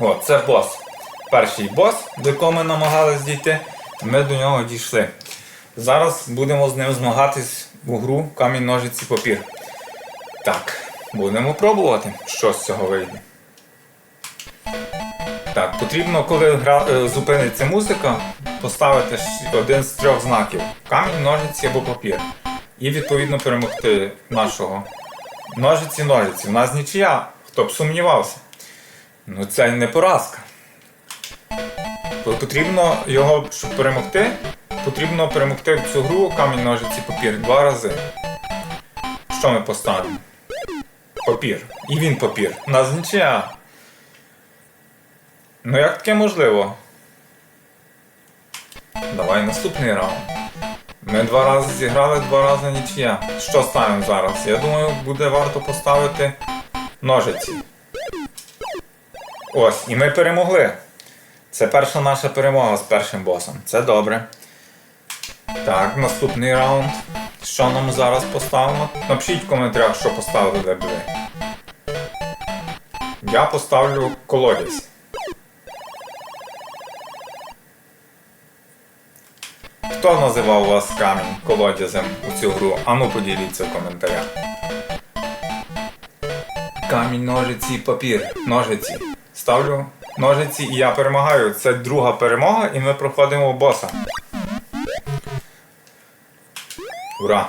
О, це бос. Перший бос, до якого ми намагались дійти. Ми до нього дійшли. Зараз будемо з ним змагатись в гру камінь ножиці папір. Так, будемо пробувати, що з цього вийде. Так, потрібно, коли гра, е, зупиниться музика, поставити один з трьох знаків: камінь, ножиці або папір. І відповідно перемогти нашого. Ножиці, ножиці. У нас нічия, хто б сумнівався. Ну це не поразка. Потрібно його, щоб перемогти, потрібно перемогти в цю гру камінь, ножиці, папір два рази. Що ми поставимо? Папір. І він папір. Нас нічия. Ну як таке можливо? Давай наступний раунд. Ми два рази зіграли, два рази нічия. Що ставимо зараз? Я думаю, буде варто поставити ножиці. Ось, і ми перемогли. Це перша наша перемога з першим босом. Це добре. Так, наступний раунд. Що нам зараз поставимо? Напишіть в коментарях, що поставили б ви. Я поставлю колодязь. Хто називав вас камінь колодязем у цю гру? Ану поділіться в коментарях. Камінь, ножиці, папір. Ножиці. Ставлю ножиці і я перемагаю. Це друга перемога, і ми проходимо боса. Ура!